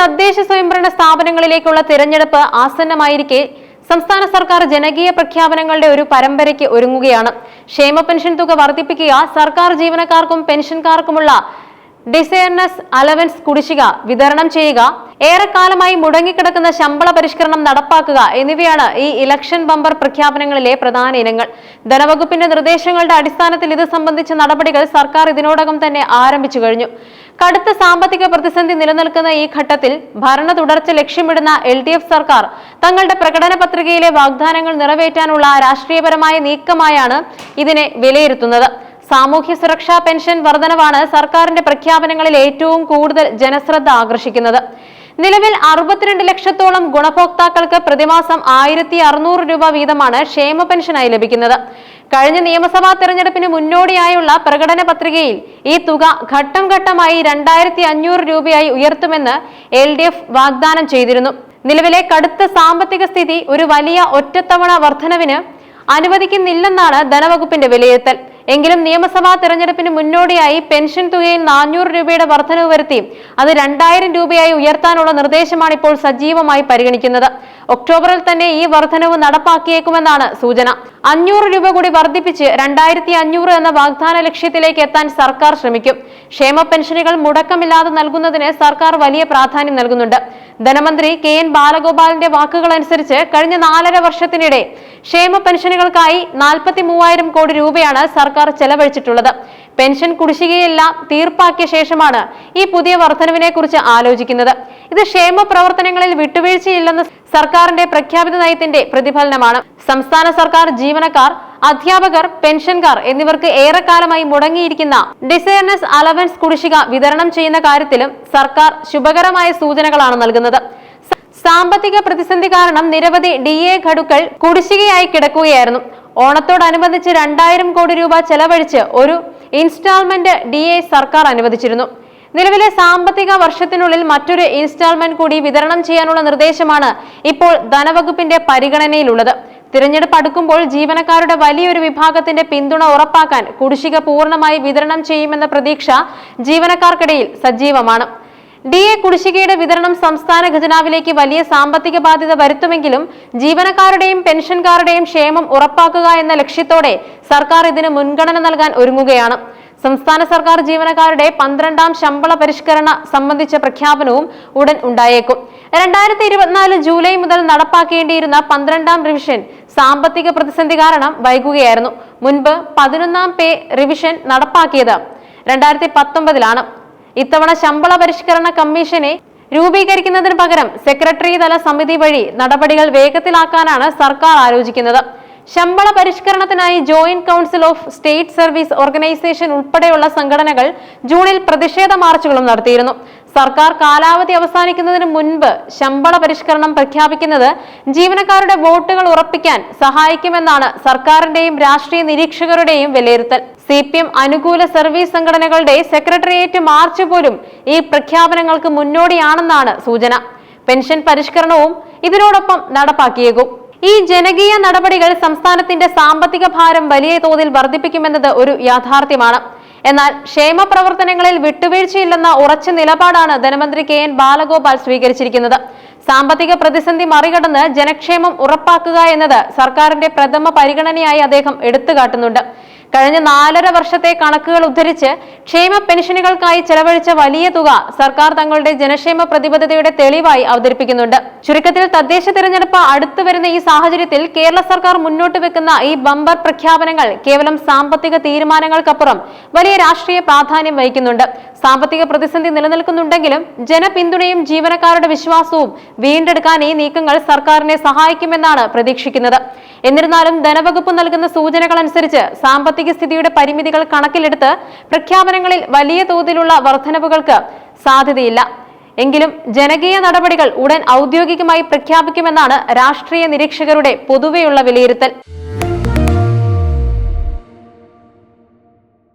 തദ്ദേശ സ്വയംഭരണ സ്ഥാപനങ്ങളിലേക്കുള്ള തിരഞ്ഞെടുപ്പ് ആസന്നമായിരിക്കെ സംസ്ഥാന സർക്കാർ ജനകീയ പ്രഖ്യാപനങ്ങളുടെ ഒരു പരമ്പരയ്ക്ക് ഒരുങ്ങുകയാണ്. ക്ഷേമ പെൻഷൻ തുക വർദ്ധിപ്പിക്കുക സർക്കാർ ജീവനക്കാർക്കും പെൻഷൻകാർക്കുമുള്ള ഡിസൈർനസ് അലവൻസ് കുടിശ്ശിക വിതരണം ചെയ്യുക ഏറെക്കാലമായി മുടങ്ങിക്കിടക്കുന്ന ശമ്പള പരിഷ്കരണം നടപ്പാക്കുക എന്നിവയാണ് ഈ ഇലക്ഷൻ ബമ്പർ പ്രഖ്യാപനങ്ങളിലെ പ്രധാന ഇനങ്ങൾ. ധനവകുപ്പിന്റെ നിർദ്ദേശങ്ങളുടെ അടിസ്ഥാനത്തിൽ ഇത് സംബന്ധിച്ച നടപടികൾ സർക്കാർ ഇതിനോടകം തന്നെ ആരംഭിച്ചു കഴിഞ്ഞു. കടുത്ത സാമ്പത്തിക പ്രതിസന്ധി നിലനിൽക്കുന്ന ഈ ഘട്ടത്തിൽ ഭരണ തുടർച്ച ലക്ഷ്യമിടുന്ന എൽ ഡി എഫ് സർക്കാർ തങ്ങളുടെ പ്രകടന പത്രികയിലെ വാഗ്ദാനങ്ങൾ നിറവേറ്റാനുള്ള രാഷ്ട്രീയപരമായ നീക്കമായാണ് ഇതിനെ വിലയിരുത്തുന്നത്. സാമൂഹ്യ സുരക്ഷാ പെൻഷൻ വർധനവാണ് സർക്കാരിന്റെ പ്രഖ്യാപനങ്ങളിൽ ഏറ്റവും കൂടുതൽ ജനശ്രദ്ധ ആകർഷിക്കുന്നത്. നിലവിൽ അറുപത്തിരണ്ട് ലക്ഷത്തോളം ഗുണഭോക്താക്കൾക്ക് പ്രതിമാസം ആയിരത്തി അറുന്നൂറ് രൂപ വീതമാണ് ക്ഷേമ പെൻഷനായി ലഭിക്കുന്നത്. കഴിഞ്ഞ നിയമസഭാ തെരഞ്ഞെടുപ്പിന് മുന്നോടിയായുള്ള പ്രകടന പത്രികയിൽ ഈ തുക ഘട്ടം ഘട്ടമായി രണ്ടായിരത്തി അഞ്ഞൂറ് രൂപയായി ഉയർത്തുമെന്ന് എൽ ഡി എഫ് വാഗ്ദാനം ചെയ്തിരുന്നു. നിലവിലെ കടുത്ത സാമ്പത്തിക സ്ഥിതി ഒരു വലിയ ഒറ്റത്തവണ വർധനവിന് അനുവദിക്കുന്നില്ലെന്നാണ് ധനവകുപ്പിന്റെ വിലയിരുത്തൽ. എങ്കിലും നിയമസഭാ തെരഞ്ഞെടുപ്പിന് മുന്നോടിയായി പെൻഷൻ തുകയിൽ നാനൂറ് രൂപയുടെ വർധനവ് വരുത്തി. അത് രണ്ടായിരം രൂപയായി ഉയർത്താനുള്ള നിർദ്ദേശമാണ് ഇപ്പോൾ സജീവമായി പരിഗണിക്കുന്നത്. ഒക്ടോബറിൽ തന്നെ ഈ വർധനവ് നടപ്പാക്കിയേക്കുമെന്നാണ് സൂചന. അഞ്ഞൂറ് രൂപ കൂടി വർദ്ധിപ്പിച്ച് രണ്ടായിരത്തി അഞ്ഞൂറ് എന്ന വാഗ്ദാന ലക്ഷ്യത്തിലേക്ക് എത്താൻ സർക്കാർ ശ്രമിക്കും. ക്ഷേമ പെൻഷനുകൾ മുടക്കമില്ലാതെ നൽകുന്നതിന് സർക്കാർ വലിയ പ്രാധാന്യം നൽകുന്നുണ്ട്. ധനമന്ത്രി കെ എൻ ബാലഗോപാലിന്റെ വാക്കുകൾ അനുസരിച്ച് കഴിഞ്ഞ നാലര വർഷത്തിനിടെ ക്ഷേമ പെൻഷനുകൾക്കായി നാൽപ്പത്തി മൂവായിരം കോടി രൂപയാണ് സർക്കാർ ചെലവഴിച്ചിട്ടുള്ളത്. പെൻഷൻ കുടിശ്ശികയെല്ലാം തീർപ്പാക്കിയ ശേഷമാണ് ഈ പുതിയ വർധനവിനെ കുറിച്ച് ആലോചിക്കുന്നത്. ഇത് ക്ഷേമ പ്രവർത്തനങ്ങളിൽ വിട്ടുവീഴ്ചയില്ലെന്ന സർക്കാരിന്റെ പ്രഖ്യാപിത നയത്തിന്റെ പ്രതിഫലനമാണ്. സംസ്ഥാന സർക്കാർ ജീവനക്കാർ അധ്യാപകർ പെൻഷൻകാർ എന്നിവർക്ക് ഏറെക്കാലമായി മുടങ്ങിയിരിക്കുന്ന ഡിസേർനസ് അലവൻസ് കുടിശ്ശിക വിതരണം ചെയ്യുന്ന കാര്യത്തിലും സർക്കാർ ശുഭകരമായ സൂചനകളാണ് നൽകുന്നത്. സാമ്പത്തിക പ്രതിസന്ധി കാരണം നിരവധി ഡി എ ഘടുക്കൾ കുടിശ്ശികയായി കിടക്കുകയായിരുന്നു. ഓണത്തോടനുബന്ധിച്ച് രണ്ടായിരം കോടി രൂപ ചെലവഴിച്ച് ഒരു ഇൻസ്റ്റാൾമെന്റ് ഡി എ സർക്കാർ അനുവദിച്ചിരുന്നു. നിലവിലെ സാമ്പത്തിക വർഷത്തിനുള്ളിൽ മറ്റൊരു ഇൻസ്റ്റാൾമെന്റ് കൂടി വിതരണം ചെയ്യാനുള്ള നിർദ്ദേശമാണ് ഇപ്പോൾ ധനവകുപ്പിന്റെ പരിഗണനയിലുള്ളത്. തിരഞ്ഞെടുപ്പ് അടുക്കുമ്പോൾ ജീവനക്കാരുടെ വലിയൊരു വിഭാഗത്തിന്റെ പിന്തുണ ഉറപ്പാക്കാൻ കുടിശ്ശിക പൂർണമായി വിതരണം ചെയ്യുമെന്ന പ്രതീക്ഷ ജീവനക്കാർക്കിടയിൽ സജീവമാണ്. ഡി എ കുടിശ്ശികയുടെ വിതരണം സംസ്ഥാന ഖജനാവിലേക്ക് വലിയ സാമ്പത്തിക ബാധ്യത വരുത്തുമെങ്കിലും ജീവനക്കാരുടെയും പെൻഷൻകാരുടെയും ക്ഷേമം ഉറപ്പാക്കുക എന്ന ലക്ഷ്യത്തോടെ സർക്കാർ ഇതിന് മുൻഗണന നൽകാൻ ഒരുങ്ങുകയാണ്. സംസ്ഥാന സർക്കാർ ജീവനക്കാരുടെ പന്ത്രണ്ടാം ശമ്പള പരിഷ്കരണ സംബന്ധിച്ച പ്രഖ്യാപനവും ഉടൻ ഉണ്ടായേക്കും. രണ്ടായിരത്തി ഇരുപത്തിനാല് ജൂലൈ മുതൽ നടപ്പാക്കേണ്ടിയിരുന്ന പന്ത്രണ്ടാം റിവിഷൻ സാമ്പത്തിക പ്രതിസന്ധി കാരണം വൈകുകയായിരുന്നു. മുൻപ് പതിനൊന്നാം പേ റിവിഷൻ നടപ്പാക്കിയത് രണ്ടായിരത്തി പത്തൊമ്പതിലാണ് ഇത്തവണ ശമ്പള പരിഷ്കരണ കമ്മീഷനെ രൂപീകരിക്കുന്നതിന് പകരം സെക്രട്ടറി തല സമിതി വഴി നടപടികൾ വേഗത്തിലാക്കാനാണ് സർക്കാർ ആലോചിക്കുന്നത്. ശമ്പള പരിഷ്കരണത്തിനായി joint council of state service organisation ഉൾപ്പെടെയുള്ള സംഘടനകൾ ജൂണിൽ പ്രതിഷേധ മാർച്ചുകളും നടത്തിയിരുന്നു. സർക്കാർ കാലാവധി അവസാനിക്കുന്നതിന് മുൻപ് ശമ്പള പരിഷ്കരണം പ്രഖ്യാപിക്കുന്നത് ജീവനക്കാരുടെ വോട്ടുകൾ ഉറപ്പിക്കാൻ സഹായിക്കുമെന്നാണ് സർക്കാരിന്റെയും രാഷ്ട്രീയ നിരീക്ഷകരുടെയും വിലയിരുത്തൽ. സി പി എം അനുകൂല സർവീസ് സംഘടനകളുടെ സെക്രട്ടേറിയറ്റ് മാർച്ച് പോലും ഈ പ്രഖ്യാപനങ്ങൾക്ക് മുന്നോടിയാണെന്നാണ് സൂചന. പെൻഷൻ പരിഷ്കരണവും ഇതിനോടൊപ്പം നടപ്പാക്കിയേക്കും. ഈ ജനകീയ നടപടികൾ സംസ്ഥാനത്തിന്റെ സാമ്പത്തിക ഭാരം വലിയ തോതിൽ വർദ്ധിപ്പിക്കുമെന്നത് ഒരു യാഥാർത്ഥ്യമാണ്. എന്നാൽ ക്ഷേമ പ്രവർത്തനങ്ങളിൽ വിട്ടുവീഴ്ചയില്ലെന്ന ഉറച്ച നിലപാടാണ് ധനമന്ത്രി കെ എൻ ബാലഗോപാൽ സ്വീകരിച്ചിരിക്കുന്നത്. സാമ്പത്തിക പ്രതിസന്ധി മറികടന്ന് ജനക്ഷേമം ഉറപ്പാക്കുക എന്നത് സർക്കാരിന്റെ പ്രഥമ പരിഗണനയായി അദ്ദേഹം എടുത്തുകാട്ടുന്നുണ്ട്. കഴിഞ്ഞ നാലര വർഷത്തെ കണക്കുകൾ ഉദ്ധരിച്ച് ക്ഷേമ പെൻഷനുകൾക്കായി ചെലവഴിച്ച വലിയ തുക സർക്കാർ തങ്ങളുടെ ജനക്ഷേമ പ്രതിബദ്ധതയുടെ തെളിവായി അവതരിപ്പിക്കുന്നുണ്ട്. ചുരുക്കത്തിൽ തദ്ദേശ തിരഞ്ഞെടുപ്പ് അടുത്തു വരുന്ന ഈ സാഹചര്യത്തിൽ കേരള സർക്കാർ മുന്നോട്ട് വെക്കുന്ന ഈ ബമ്പർ പ്രഖ്യാപനങ്ങൾ കേവലം സാമ്പത്തിക തീരുമാനങ്ങൾക്കപ്പുറം വലിയ രാഷ്ട്രീയ പ്രാധാന്യം വഹിക്കുന്നുണ്ട്. സാമ്പത്തിക പ്രതിസന്ധി നിലനിൽക്കുന്നുണ്ടെങ്കിലും ജനപിന്തുണയും ജീവനക്കാരുടെ വിശ്വാസവും വീണ്ടെടുക്കാൻ ഈ നീക്കങ്ങൾ സർക്കാരിനെ സഹായിക്കുമെന്നാണ് പ്രതീക്ഷിക്കുന്നത്. എന്നിരുന്നാലും ധനവകുപ്പ് നൽകുന്ന സൂചനകൾ അനുസരിച്ച് സാമ്പത്തിക സ്ഥിതിയുടെ പരിമിതികൾ കണക്കിലെടുത്ത് പ്രഖ്യാപനങ്ങളിൽ വലിയ തോതിലുള്ള വർധനവുകൾക്ക് സാധ്യതയില്ല. എങ്കിലും ജനകീയ നടപടികൾ ഉടൻ ഔദ്യോഗികമായി പ്രഖ്യാപിക്കുമെന്നാണ് രാഷ്ട്രീയ നിരീക്ഷകരുടെ പൊതുവെയുള്ള വിലയിരുത്തൽ.